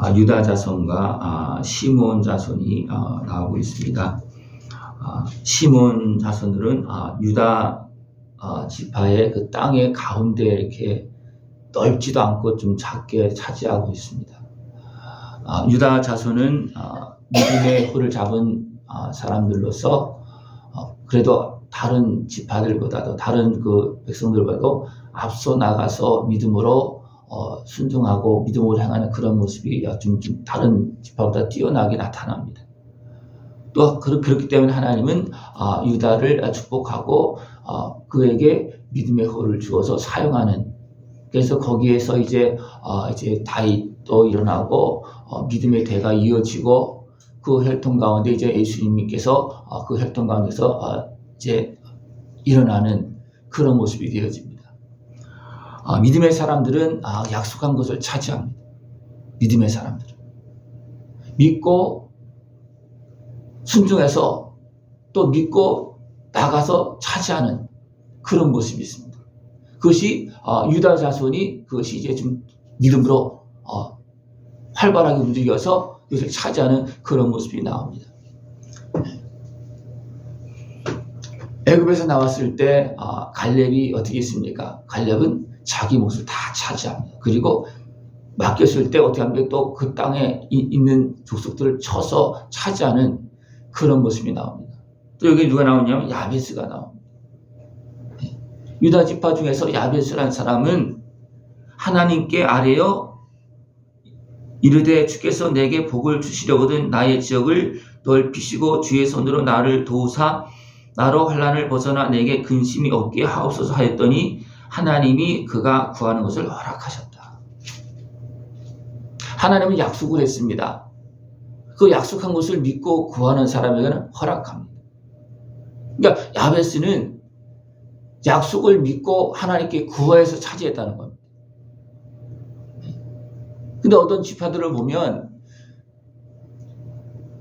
아, 유다 자손과 아, 시몬 자손이 어, 나오고 있습니다. 아, 시몬 자손들은 아, 유다 아, 지파의 그 땅의 가운데 이렇게 넓지도 않고 좀 작게 차지하고 있습니다. 아, 유다 자손은 아, 믿음의 홀을 잡은 아, 사람들로서 어, 그래도 다른 지파들보다도 다른 그 백성들보다도 앞서 나가서 믿음으로 어, 순종하고 믿음으로 행하는 그런 모습이 좀, 좀 다른 지파보다 뛰어나게 나타납니다. 또 그, 그렇기 때문에 하나님은 아, 유다를 축복하고 어, 그에게 믿음의 호를 주어서 사용하는 그래서 거기에서 이제 어, 이제 다윗도 일어나고 어, 믿음의 대가 이어지고 그 혈통 가운데 이제 예수님께서 어, 그 혈통 가운데서 어, 이제 일어나는 그런 모습이 되어집니다. 아, 믿음의 사람들은 아, 약속한 것을 차지합니다. 믿음의 사람들은 믿고 순종해서 또 믿고 나가서 차지하는 그런 모습이 있습니다. 그것이 아, 유다 자손이 그것이 이제 좀 믿음으로 어, 활발하게 움직여서 그것을 차지하는 그런 모습이 나옵니다. 애굽에서 나왔을 때 아, 갈렙이 어떻게 했습니까? 갈렙은 자기 몫을 다 차지합니다. 그리고 맡겼을 때 어떻게 하면 또 그 땅에 이- 있는 족속들을 쳐서 차지하는 그런 모습이 나옵니다. 또 여기 누가 나오냐면 야베스가 나옵니다. 네. 유다 지파 중에서 야베스라는 사람은 하나님께 아뢰어 이르되 주께서 내게 복을 주시려거든 나의 지역을 넓히시고 주의 손으로 나를 도우사 나로 환란을 벗어나 내게 근심이 없게 하옵소서 하였더니 하나님이 그가 구하는 것을 허락하셨다. 하나님은 약속을 했습니다. 그 약속한 것을 믿고 구하는 사람에게는 허락합니다. 그러니까 야베스는 약속을 믿고 하나님께 구하여서 차지했다는 겁니다. 근데 어떤 지파들을 보면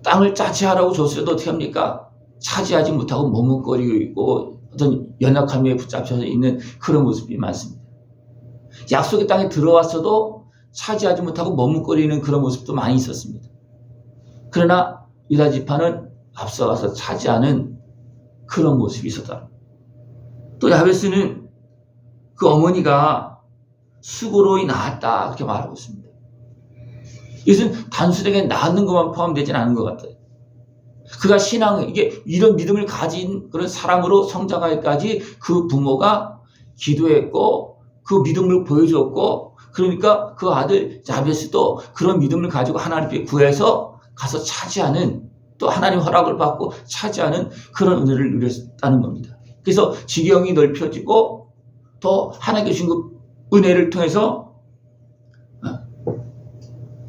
땅을 짜치하라고 줬어도 어떻게 합니까? 차지하지 못하고 머뭇거리고 있고 어떤 연약함에 붙잡혀서 있는 그런 모습이 많습니다. 약속의 땅에 들어왔어도 차지하지 못하고 머뭇거리는 그런 모습도 많이 있었습니다. 그러나 유다 지파는 앞서가서 차지하는 그런 모습이 있었다. 또 야베스는 그 어머니가 수고로 낳았다 그렇게 말하고 있습니다. 이것은 단순하게 낳는 것만 포함되지는 않은 것 같아요. 그가 신앙, 이게 이런 믿음을 가진 그런 사람으로 성장하기까지 그 부모가 기도했고 그 믿음을 보여줬고 그러니까 그 아들 자베스도 그런 믿음을 가지고 하나님께 구해서 가서 차지하는 또 하나님 허락을 받고 차지하는 그런 은혜를 누렸다는 겁니다. 그래서 지경이 넓혀지고 또 하나님께 주신 그 은혜를 통해서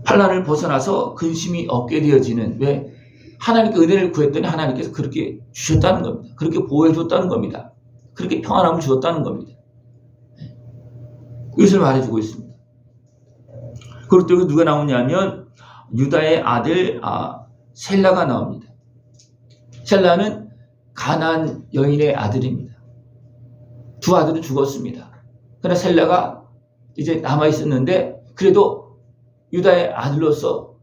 환란을 벗어나서 근심이 없게 되어지는 왜 하나님께 은혜를 구했더니 하나님께서 그렇게 주셨다는 겁니다. 그렇게 보호해 줬다는 겁니다. 그렇게 평안함을 주었다는 겁니다. 이것을 말해주고 있습니다. 그리고 또 누가 나오냐면 유다의 아들 아, 셀라가 나옵니다. 셀라는 가난 여인의 아들입니다. 두 아들은 죽었습니다. 그러나 셀라가 이제 남아 있었는데 그래도 유다의 아들로서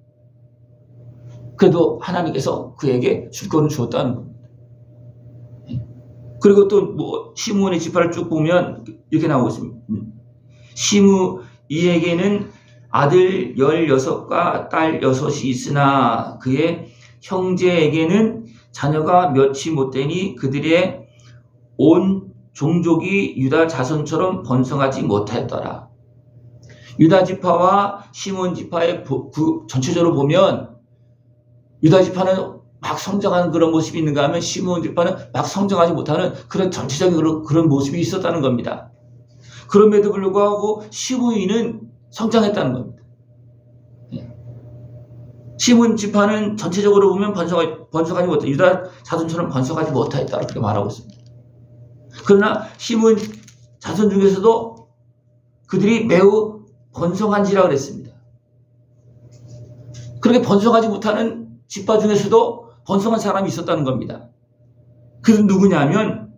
그래도 하나님께서 그에게 주권을 주었다는. 그리고 또 뭐 시므온의 지파를 쭉 보면 이렇게 나오고 있습니다. 시므 이에게는 아들 16과 딸 6이 있으나 그의 형제에게는 자녀가 몇이 못되니 그들의 온 종족이 유다 자손처럼 번성하지 못하였더라. 유다 지파와 시몬 지파의 전체적으로 보면 유다 지파는 막 성장하는 그런 모습이 있는가 하면 시몬 지파는 막 성장하지 못하는 그런 전체적인 그런, 그런 모습이 있었다는 겁니다. 그럼에도 불구하고 시므이는 성장했다는 겁니다. 예. 시몬 지파는 전체적으로 보면 번성하지, 번성하지 못해 유다 자손처럼 번성하지 못하였다 이렇게 말하고 있습니다. 그러나 시몬 자손 중에서도 그들이 매우 번성한지라 그랬습니다. 그렇게 번성하지 못하는 지파 중에서도 번성한 사람이 있었다는 겁니다. 그들은 누구냐면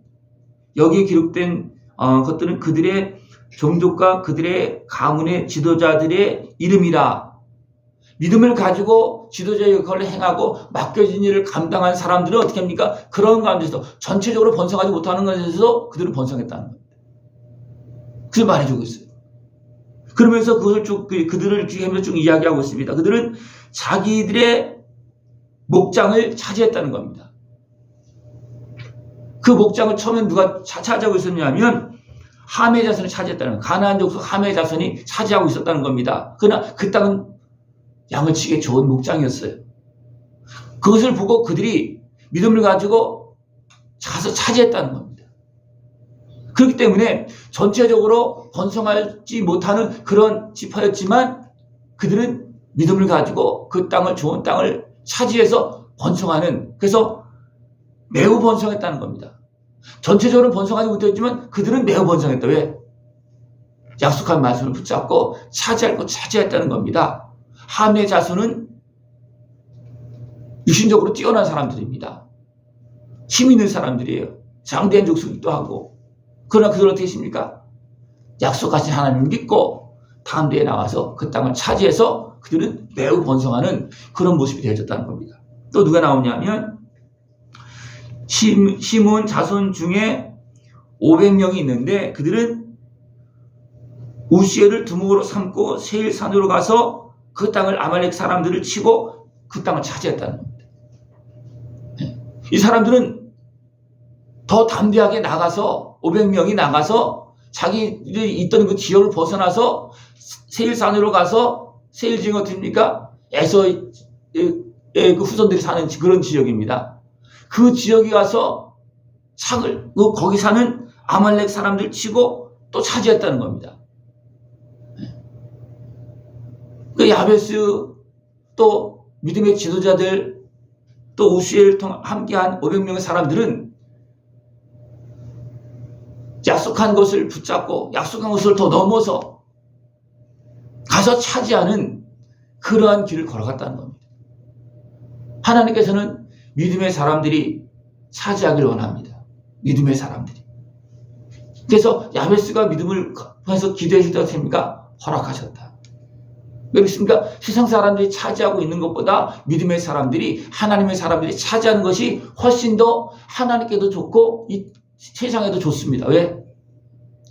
여기에 기록된 어, 것들은 그들의 종족과 그들의 가문의 지도자들의 이름이라 믿음을 가지고 지도자의 역할을 행하고 맡겨진 일을 감당한 사람들은 어떻게 합니까? 그런 가운데서 전체적으로 번성하지 못하는 것에서 그들은 번성했다는 겁니다. 그걸 말해주고 있어요. 그러면서 그것을 쭉, 그- 그들을 뒤에서 쭉 이야기하고 있습니다. 그들은 자기들의 목장을 차지했다는 겁니다. 그 목장을 처음에 누가 차- 차지하고 있었냐면 함의 자손이 차지했다는. 가나안 족속 함의 자손이 차지하고 있었다는 겁니다. 그러나 그 땅은 양을 치기 좋은 목장이었어요. 그것을 보고 그들이 믿음을 가지고 가서 차지했다는 겁니다. 그렇기 때문에 전체적으로 번성하지 못하는 그런 지파였지만 그들은 믿음을 가지고 그 땅을 좋은 땅을 차지해서 번성하는 그래서 매우 번성했다는 겁니다. 전체적으로 번성하지 못했지만 그들은 매우 번성했다. 왜? 약속한 말씀을 붙잡고 차지할 것 차지했다는 겁니다. 함의 자손은 유신적으로 뛰어난 사람들입니다. 힘 있는 사람들이에요. 장대한 족속이기도 하고. 그러나 그들은 어떻게 했습니까? 약속하신 하나님을 믿고 다음 대에 나와서 그 땅을 차지해서 그들은 매우 번성하는 그런 모습이 되어졌다는 겁니다. 또 누가 나오냐면 심, 시몬 자손 중에 500명이 있는데 그들은 우시엘을 두목으로 삼고 세일산으로 가서 그 땅을 아말렉 사람들을 치고 그 땅을 차지했다는 겁니다. 네. 이 사람들은 더 담대하게 나가서 500명이 나가서 자기들이 있던 그 지역을 벗어나서 세일산으로 가서 세일지가 어떻습니까? 에서의 그 후손들이 사는 그런 지역입니다. 그 지역에 가서 창을 그 거기 사는 아말렉 사람들 치고 또 차지했다는 겁니다. 그 야베스 또 믿음의 지도자들 또 우시엘 통 함께한 500명의 사람들은 약속한 것을 붙잡고 약속한 것을 더 넘어서 가서 차지하는 그러한 길을 걸어갔다는 겁니다. 하나님께서는 믿음의 사람들이 차지하기를 원합니다. 믿음의 사람들이. 그래서 야베스가 믿음을 통해서 기도했을 때 어떻습니까? 허락하셨다. 왜 그렇습니까? 세상 사람들이 차지하고 있는 것보다 믿음의 사람들이 하나님의 사람들이 차지하는 것이 훨씬 더 하나님께도 좋고 이 세상에도 좋습니다. 왜?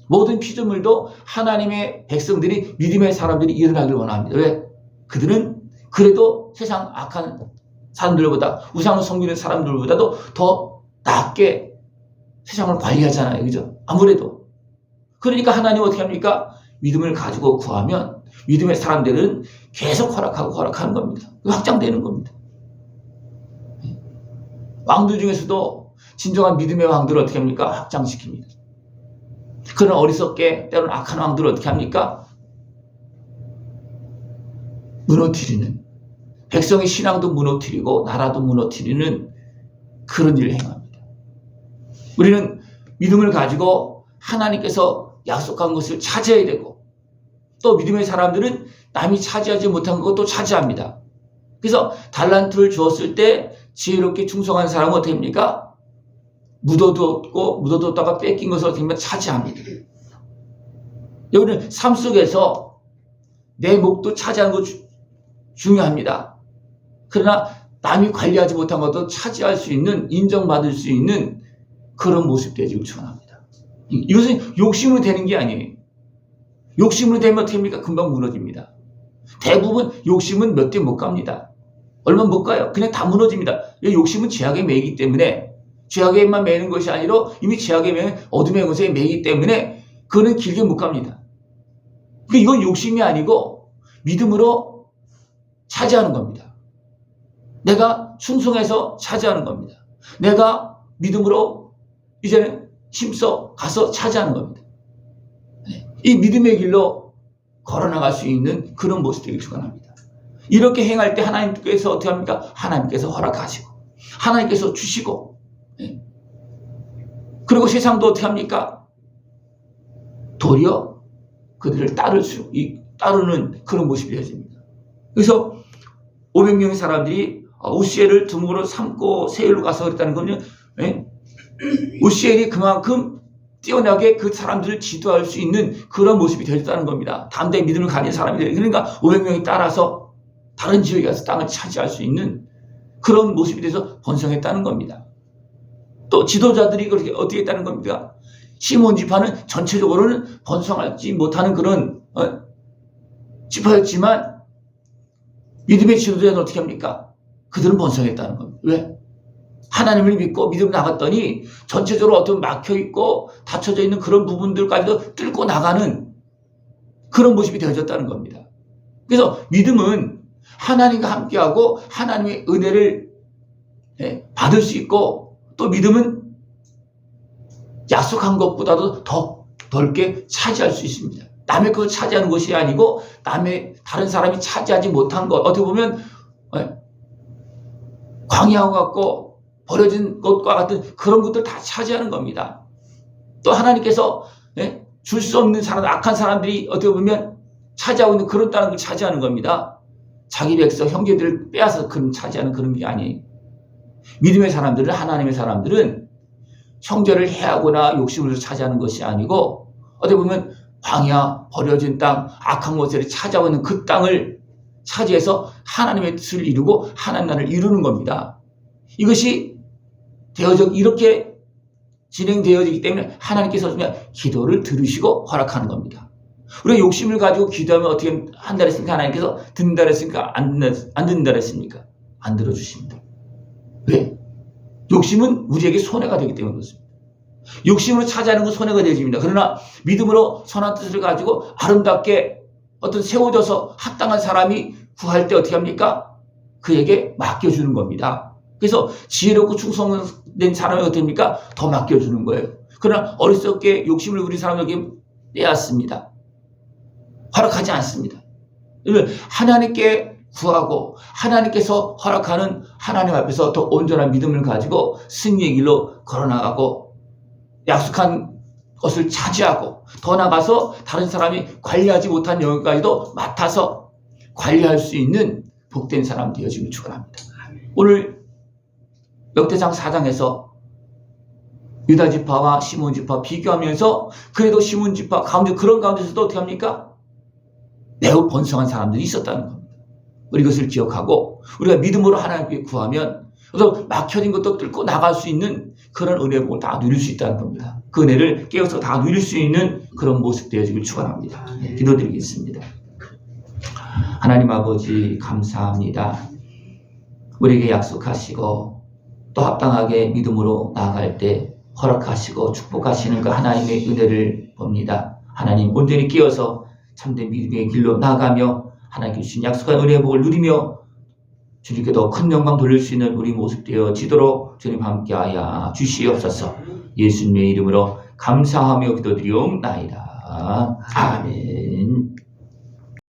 모든 피조물도 하나님의 백성들이 믿음의 사람들이 일어나길 원합니다. 왜? 그들은 그래도 세상 악한 사람들보다 우상을 섬기는 사람들보다도 더 낫게 세상을 관리하잖아요. 그죠? 아무래도. 그러니까 하나님 어떻게 합니까? 믿음을 가지고 구하면 믿음의 사람들은 계속 허락하고 허락하는 겁니다. 확장되는 겁니다. 왕들 중에서도 진정한 믿음의 왕들을 어떻게 합니까? 확장시킵니다. 그런 어리석게 때로는 악한 왕들을 어떻게 합니까? 무너뜨리는 백성의 신앙도 무너뜨리고 나라도 무너뜨리는 그런 일을 행합니다. 우리는 믿음을 가지고 하나님께서 약속한 것을 차지해야 되고 또 믿음의 사람들은 남이 차지하지 못한 것도 차지합니다. 그래서 달란트를 주었을 때 지혜롭게 충성한 사람은 어떻게 합니까? 묻어두었고 묻어뒀다가 뺏긴 것을 어떻게 하면 차지합니다. 여기는 삶 속에서 내 목도 차지하는 거 주- 중요합니다. 그러나 남이 관리하지 못한 것도 차지할 수 있는 인정받을 수 있는 그런 모습 되기를 축원합니다. 이- 이것은 욕심으로 되는 게 아니에요. 욕심으로 되면 어떻게 합니까? 금방 무너집니다. 대부분 욕심은 몇 대 못 갑니다. 얼마 못 가요. 그냥 다 무너집니다. 이 욕심은 죄악에 매이기 때문에 죄악에만 매는 것이 아니라 이미 죄악에 매는 어둠의 것에 매이기 때문에 그거는 길게 못 갑니다. 그 이건 욕심이 아니고 믿음으로 차지하는 겁니다. 내가 충성해서 차지하는 겁니다. 내가 믿음으로 이제는 힘써 가서 차지하는 겁니다. 네. 이 믿음의 길로 걸어나갈 수 있는 그런 모습 되길 축원합니다. 이렇게 행할 때 하나님께서 어떻게 합니까? 하나님께서 허락하시고 하나님께서 주시고 예. 그리고 세상도 어떻게 합니까? 도리어 그들을 따를 수, 이, 따르는 그런 모습이 되어집니다. 그래서 500명의 사람들이 우시엘을 두목으로 삼고 세일로 가서 그랬다는 거는 예? 우시엘이 그만큼 뛰어나게 그 사람들을 지도할 수 있는 그런 모습이 되었다는 겁니다. 담대히 믿음을 가진 사람이 되 그러니까 500명이 따라서 다른 지역에 가서 땅을 차지할 수 있는 그런 모습이 돼서 번성했다는 겁니다. 또 지도자들이 그렇게 어떻게 했다는 겁니까? 시몬 지파는 전체적으로는 번성하지 못하는 그런 어, 지파였지만 믿음의 지도자는 어떻게 합니까? 그들은 번성했다는 겁니다. 왜? 하나님을 믿고 믿음 나갔더니 전체적으로 어떤 막혀 있고 닫혀져 있는 그런 부분들까지도 뚫고 나가는 그런 모습이 되어졌다는 겁니다. 그래서 믿음은 하나님과 함께하고 하나님의 은혜를 예, 받을 수 있고 또 믿음은 약속한 것보다도 더 넓게 차지할 수 있습니다. 남의 것을 차지하는 것이 아니고 남의 다른 사람이 차지하지 못한 것 어떻게 보면 예, 광야와 같고 버려진 것과 같은 그런 것들 다 차지하는 겁니다. 또 하나님께서 예, 줄수 없는 사람, 악한 사람들이 어떻게 보면 차지하고 있는 그런 땅을 차지하는 겁니다. 자기 백성, 형제들을 빼앗아서 그런 차지하는 그런 게 아니에요. 믿음의 사람들은, 하나님의 사람들은 형제를 해하거나 욕심을 차지하는 것이 아니고 어떻게 보면 광야, 버려진 땅, 악한 것들이 찾아오는 그 땅을 차지해서 하나님의 뜻을 이루고 하나님 나라를 이루는 겁니다. 이것이 되어져 이렇게 진행되어지기 때문에 하나님께서 그냥 기도를 들으시고 허락하는 겁니다. 우리가 욕심을 가지고 기도하면 어떻게 한다 했습니까? 하나님께서 듣는다 했습니까? 안, 안 듣는다 했습니까? 안 들어주십니다. 왜? 욕심은 우리에게 손해가 되기 때문에 그렇습니다. 욕심으로 차지하는 건 손해가 되집니다. 그러나 믿음으로 선한 뜻을 가지고 아름답게 어떤 세워져서 합당한 사람이 구할 때 어떻게 합니까? 그에게 맡겨주는 겁니다. 그래서 지혜롭고 충성된 사람이 어떻게 합니까? 더 맡겨주는 거예요. 그러나 어리석게 욕심을 우리 사람에게 빼앗습니다. 허락하지 않습니다. 하나님께 구하고 하나님께서 허락하는 하나님 앞에서 더 온전한 믿음을 가지고 승리의 길로 걸어나가고 약속한 것을 차지하고 더 나가서 다른 사람이 관리하지 못한 영역까지도 맡아서 관리할 수 있는 복된 사람 되어지길 축원합니다. 오늘 역대상 4장에서 유다 지파와 시몬 지파 비교하면서 그래도 시몬 지파 가운데 그런 가운데서도 어떻게 합니까? 매우 번성한 사람들이 있었다는 겁니다. 우리 이것을 기억하고 우리가 믿음으로 하나님께 구하면 그래서 막혀진 것도 뚫고 나갈 수 있는 그런 은혜 복을 다 누릴 수 있다는 겁니다. 그 은혜를 깨어서 다 누릴 수 있는 그런 모습 되어지길 축원합니다. 네, 기도드리겠습니다. 하나님 아버지 감사합니다. 우리에게 약속하시고 또 합당하게 믿음으로 나아갈 때 허락하시고 축복하시는 그 하나님의 은혜를 봅니다. 하나님 온전히 끼어서 참된 믿음의 길로 나아가며 하나님께 주신 약속한 은혜의 복을 누리며 주님께 더 큰 영광 돌릴 수 있는 우리 모습 되어지도록 주님 함께하여 주시옵소서 예수님의 이름으로 감사하며 기도드리옵나이다. 아멘